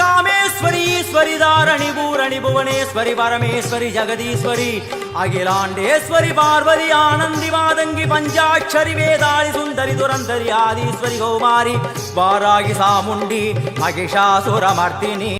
Kameshwari Eswari Dharani Poorani Bhuvaneswari Parameswari Jagadeeswari Akilandeswari Parvati Anandhi Matangi பஞ்சாட்சரி Vethali Sundari துரந்தரி ஆதீஸ்வரி Kaumari Varahi Chamundi Mahishasuramardini.